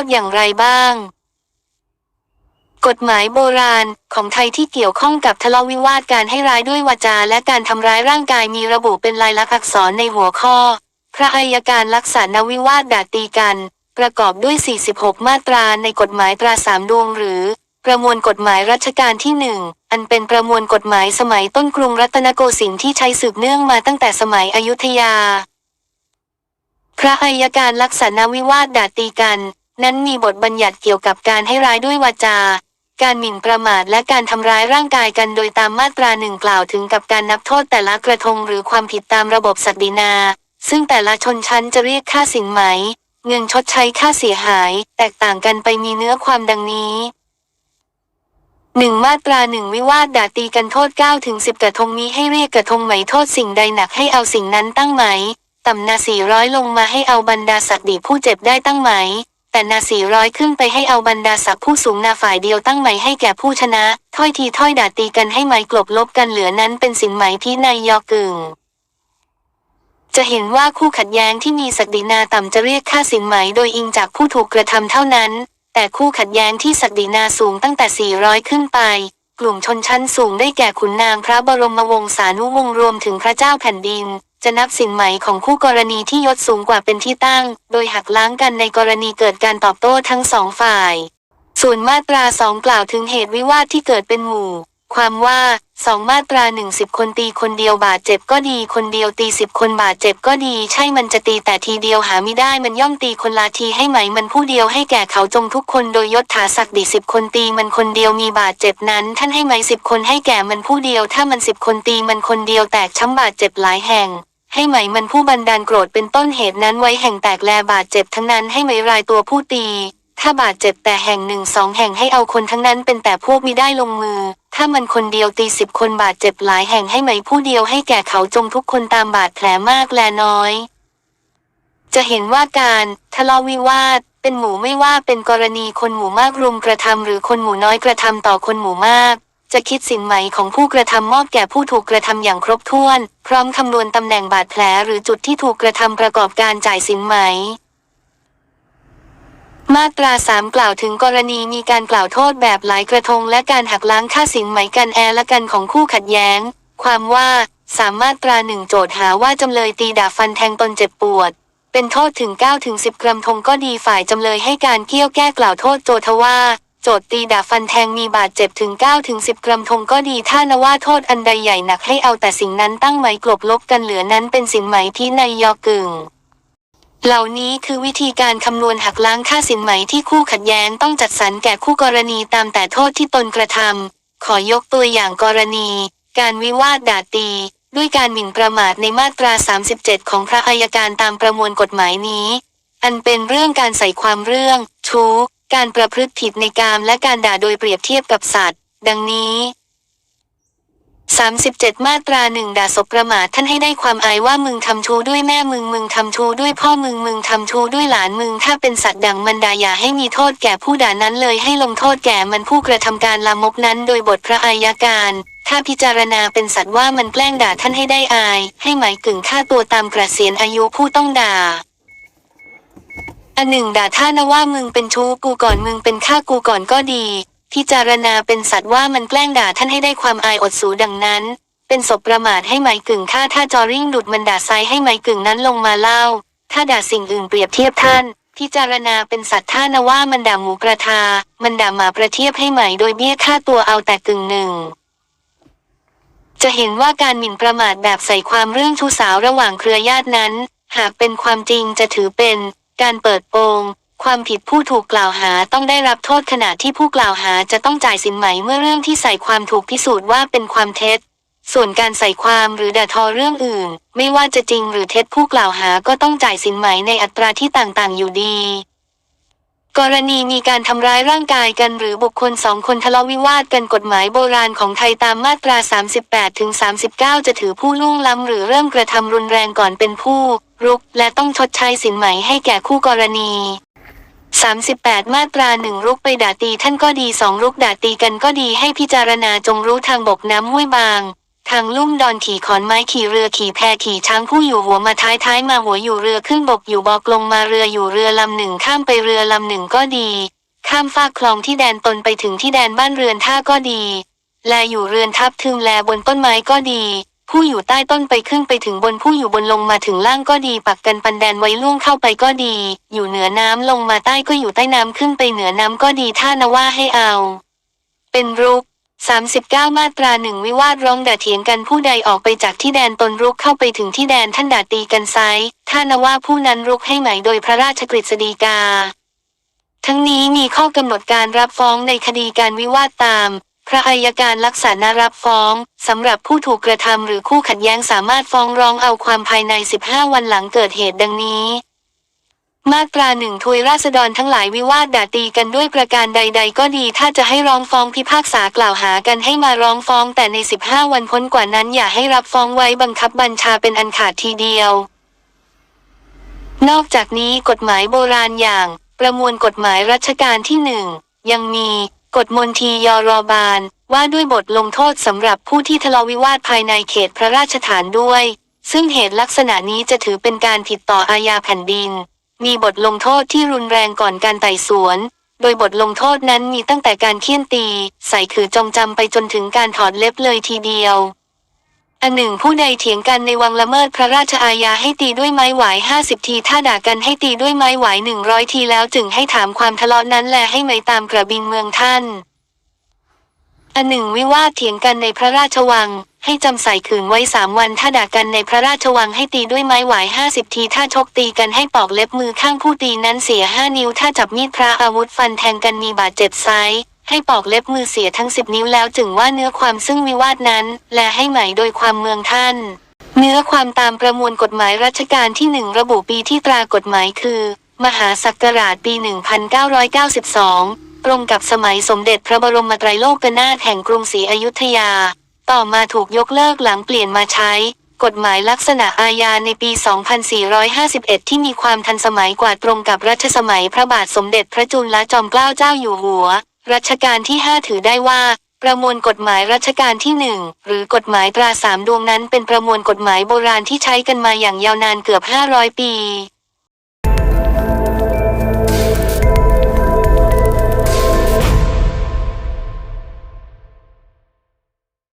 ษอย่างไรบ้าง กฎหมายโบราณของไทยที่เกี่ยวข้องกับทะเลาะวิวาทการให้ร้ายด้วยวาจาและการทำร้ายร่างกายมีระบุเป็นลายลักษณ์อักษรในหัวข้อ พระอัยการลักษณวิวาทด่าตีกัน ประกอบด้วย 46 มาตราในกฎหมายตราสามดวงหรือประมวลกฎหมายรัชกาลที่หนึ่ง อันเป็นประมวลกฎหมายสมัยต้นกรุงรัตนโกสินทร์ที่ใช้สืบเนื่องมาตั้งแต่สมัยอยุธยา พระอัยการลักษณวิวาทด่าตีกัน นั้นมีบทบัญญัติเกี่ยวกับการให้ร้ายด้วยวาจา การหมิ่นประมาทและการทำร้ายร่างกายกันโดยตามมาตราหนึ่งกล่าวถึงกับการนับโทษแต่ละกระทงหรือความผิดตามระบบศักดินา ซึ่งแต่ละชนชั้นจะเรียกค่าสินไหม เงินชดใช้ค่าเสียหาย แตกต่างกันไปมีเนื้อความดังนี้หนึ่งมาตราหนึ่งวิวาทด่าตีกันโทษ9ถึง10 กระทงนี้ให้เรียกกระทงไหมโทษสิ่งใดหนักให้เอาสิ่งนั้นตั้งไหม ต่ำนาสี่ร้อยลงมาให้เอาบรรดาศักดิผู้เจ็บได้ตั้งไหม แต่นาสี่ร้อยขึ้นไปให้เอาบรรดาศักดิ์ผู้สูงนาฝ่ายเดียวตั้งไหมให้แก่ผู้ชนะ ถ้อยทีถ้อยด่าตีกันให้ไหมกลบลบกันเหลือนั้นเป็นสินไหมที่นายยอกึ่งจะเห็นว่าคู่ขัดแย้งที่มีศักดินาต่ำจะเรียกค่าสินไหมโดยอิงจากผู้ถูกกระทำเท่านั้น แต่คู่ขัดแย้งที่ศักดินาสูงตั้งแต่ 400 ขึ้นไป กลุ่มชนชั้นสูงได้แก่ขุนนางพระบรมวงศานุวงศ์รวมถึงพระเจ้าแผ่นดิน จะนับสินไหมของคู่กรณีที่ยศสูงกว่าเป็นที่ตั้ง โดยหักล้างกันในกรณีเกิดการตอบโต้ทั้งสองฝ่าย ส่วนมาตราสองกล่าวถึงเหตุวิวาทที่เกิดเป็นหมู่ ความว่าสองมาตราหนึ่งสิบคนตีคนเดียวบาดเจ็บก็ดี คนเดียวตีสิบคนบาดเจ็บก็ดี ใช่มันจะตีแต่ทีเดียวหาไม่ได้มันย่อมตีคนละทีให้ไหมมันผู้เดียวให้แก่เขาจงทุกคนโดยยศถาศักดิ์สิบคนตีมันคนเดียวมีบาดเจ็บนั้น ท่านให้ไหมสิบคนให้แก่มันผู้เดียว ถ้ามันสิบคนตีมันคนเดียวแตกช้ำบาดเจ็บหลายแห่ง ให้ไหมมันผู้บันดาลโกรธเป็นต้นเหตุนั้นไว้แห่งแตกแลบาดเจ็บทั้งนั้นให้ไหมรายตัวผู้ตี ถ้าบาดเจ็บแต่แห่งหนึ่งสองแห่งให้เอาคนทั้งนั้นเป็นแต่พวกมิได้ลงมือ ถ้ามันคนเดียวตีสิบคนบาดเจ็บหลายแห่งให้ไหมผู้เดียวให้แก่เขาจงทุกคนตามบาดแผลมากแลน้อย จะเห็นว่าการทะเลาะวิวาทเป็นหมู่ไม่ว่าเป็นกรณีคนหมู่มากรุมกระทำหรือคนหมู่น้อยกระทำต่อคนหมู่มาก จะคิดสินไหมของผู้กระทำมอบแก่ผู้ถูกกระทำอย่างครบถ้วน พร้อมคำนวณตำแหน่งบาดแผลหรือจุดที่ถูกกระทำประกอบการจ่ายสินไหม มาตราสามกล่าวถึงกรณีมีการกล่าวโทษแบบหลายกระทง และการหักล้างค่าสินไหมกันแอและกันของคู่ขัดแย้ง ความว่าสามมาตราหนึ่งโจทย์หาว่าจำเลยตีดาบฟันแทงตนเจ็บปวด เป็นโทษถึง9ถึง10 กรัมทงก็ดีฝ่ายจำเลยให้การเกี้ยวแก้กล่าวโทษโจทว่า จทย์ตีดาฟันแทงมีบาดเจ็บถึง9ถึง10 กรัมทงก็ดีถ้านว่าโทษอันใดใหญ่หนักให้เอาแต่สิ่งนั้นตั้งไหมกลบลบกันเหลือนั้นเป็นสินไหมที่ในยอกึ่งเหล่านี้คือวิธีการคำนวณหักล้างค่าสินไหมที่คู่ขัดแย้งต้องจัดสรรแก่คู่กรณีตามแต่โทษที่ตนกระทำขอยกตัวอย่างกรณี การวิวาทด่าตี ด้วยการหมิ่นประมาทในมาตรา 37 ของพระอัยการตามประมวลกฎหมายนี้ อันเป็นเรื่องการใส่ความเรื่อง ชู้ การประพฤติผิดในกามและการด่าโดยเปรียบเทียบกับสัตว์ ดังนี้ 37 มาตราหนึ่งด่าศพประมาทท่านให้ได้ความอายว่ามึงทำชู้ด้วยแม่มึงมึงทำชู้ด้วยพ่อมึงมึงทำชู้ด้วยหลานมึงถ้าเป็นสัตว์ดังมันดาอย่าให้มีโทษแก่ผู้ด่านั้นเลยให้ลงโทษแก่มันผู้กระทำการลามกนั้นโดยบทพระอัยการ ถ้าพิจารณาเป็นสัตว์ว่ามันแกล้งด่าท่านให้ได้อาย ให้หมายกึ่งฆ่าตัวตามกระเสียนอายุผู้ต้องด่า อันหนึ่งด่าท่านะว่ามึงเป็นชู้กูก่อนมึงเป็นฆ่ากูก่อนก็ดี พิจารณาเป็นสัตว์ว่ามันแกล้งด่าท่านให้ได้ความอายอดสูดังนั้น เป็นศพประมาทให้ไมกึ่งฆ่าถ้าจอริ่งดุดมันด่าไซให้ไมกึ่งนั้นลงมาเล่า ถ้าด่าสิ่งอื่นเปรียบเทียบท่าน พิจารณาเป็นสัตว์ท่านะว่ามันด่าหมูกระทา มันด่าหมาประเทียบให้ไหมโดยเบี้ยค่าตัวเอาแต่กึ่งหนึ่งจะเห็นว่าการหมิ่นประมาทแบบใส่ความเรื่องชู้สาวระหว่างเครือญาตินั้น หากเป็นความจริงจะถือเป็น การเปิดโปง ความผิดผู้ถูกกล่าวหาต้องได้รับโทษขณะที่ผู้กล่าวหาจะต้องจ่ายสินไหมเมื่อเรื่องที่ใส่ความถูกพิสูจน์ว่าเป็นความเท็จ ส่วนการใส่ความหรือด่าทอเรื่องอื่น ไม่ว่าจะจริงหรือเท็จผู้กล่าวหาก็ต้องจ่ายสินไหมในอัตราที่ต่างๆ อยู่ดีกรณีมีการทำร้ายร่างกายกันหรือบุคคลสองคนทะเลาะวิวาทกันกฎหมายโบราณของไทยตามมาตรา 38ถึง39 จะถือผู้ล่วงล้ำหรือเริ่มกระทำรุนแรงก่อนเป็นผู้ รุก และต้องชดใช้สินไหมให้แก่คู่กรณี 38 มาตราหนึ่งรุกไปด่าตีท่านก็ดีสองรุกด่าตีกันก็ดีให้พิจารณาจงรู้ทางบกน้ำห้วยบาง ทางลุ่มดอนขี่ขอนไม้ขี่เรือขี่แพขี่ช้างผู้อยู่หัวมาท้ายท้ายมาหัวอยู่เรือขึ้นบกอยู่บอกลงมาเรืออยู่เรือลำหนึ่งข้ามไปเรือลำหนึ่งก็ดี ข้ามฟากคลองที่แดนตนไปถึงที่แดนบ้านเรือนท่าก็ดี แลอยู่เรือนทับทึงแลบนต้นไม้ก็ดี ผู้อยู่ใต้ต้นไปขึ้นไปถึงบนผู้อยู่บนลงมาถึงล่างก็ดี ปักกันปันแดนไว้ล่วงเข้าไปก็ดี อยู่เหนือน้ำลงมาใต้ก็อยู่ใต้น้ำขึ้นไปเหนือน้ำก็ดีถ้านว่าให้เอา เป็นรุก39 มาตราหนึ่งวิวาทร้องด่าเถียงกันผู้ใดออกไปจากที่แดนตนรุกเข้าไปถึงที่แดนท่านด่าตีกันไซร้ถ้านว่าผู้นั้นรุกให้หมายโดยพระราชกฤษฎีกา ทั้งนี้มีข้อกำหนดการรับฟ้องในคดีการวิวาทตาม พระอัยการลักษณะรับฟ้องสำหรับผู้ถูกกระทำหรือคู่ขัดแย้งสามารถฟ้องร้องเอาความภายใน 15 วันหลังเกิดเหตุดังนี้ มาตราหนึ่งทวยราษฎรทั้งหลายวิวาทด่าตีกันด้วยประการใด ๆ ก็ดี ถ้าจะให้ร้องฟ้องพิพากษากล่าวหากันให้มาร้องฟ้อง แต่ใน 15 วันพ้นกว่านั้นอย่าให้รับฟ้องไว้บังคับบัญชาเป็นอันขาดทีเดียว นอกจากนี้กฎหมายโบราณอย่าง ประมวลกฎหมายรัชกาลที่หนึ่งยังมี กฎมนทียรบาล ว่าด้วยบทลงโทษสำหรับผู้ที่ทะเลาะวิวาทภายในเขตพระราชฐานด้วย ซึ่งเหตุลักษณะนี้จะถือเป็นการผิดต่ออาญาแผ่นดิน มีบทลงโทษที่รุนแรงก่อนการไต่สวน โดยบทลงโทษนั้นมีตั้งแต่การเคี่ยนตี ใส่ขือจงจำไปจนถึงการถอดเล็บเลยทีเดียว อันหนึ่งผู้ใดเถียงกันในวังละเมิดพระราชอาญาให้ตีด้วยไม้หวายห้าสิบทีถ้าด่ากันให้ตีด้วยไม้หวายหนึ่งร้อยทีแล้วจึงให้ถามความทะเลาะนั้นแลให้ไหมตามกระบินเมืองท่าน อันหนึ่งวิวาทเถียงกันในพระราชวัง ให้จำใส่ขืนไว้สามวัน ถ้าด่ากันในพระราชวังให้ตีด้วยไม้หวายห้าสิบทีถ้าชกตีกันให้ปอกเล็บมือข้างผู้ตีนั้นเสียห้านิ้วถ้าจับมีดพระอาวุธฟันแทงกันมีบาดเจ็บไซส์ ให้ปอกเล็บมือเสียทั้งสิบนิ้วแล้วจึงว่าเนื้อความซึ่งวิวาทนั้น และให้หมายโดยความเมืองท่าน เนื้อความตามประมวลกฎหมายรัชกาลที่หนึ่งระบุปีที่ตรากฎหมายคือ มหาศักราชปี 1992 ตรงกับสมัยสมเด็จพระบรมไตรโลกนาถแห่งกรุงศรีอยุธยา ต่อมาถูกยกเลิกหลังเปลี่ยนมาใช้ กฎหมายลักษณะอาญาในปี 2451 ที่มีความทันสมัยกว่าตรงกับรัชสมัยพระบาทสมเด็จพระจุลจอมเกล้าเจ้าอยู่หัว รัชกาลที่ 5 ถือได้ว่า ประมวลกฎหมายรัชกาลที่หนึ่งหรือกฎหมายตราสามดวงนั้นเป็นประมวลกฎหมายโบราณที่ใช้กันมาอย่างยาวนานเกือบ 500 ปี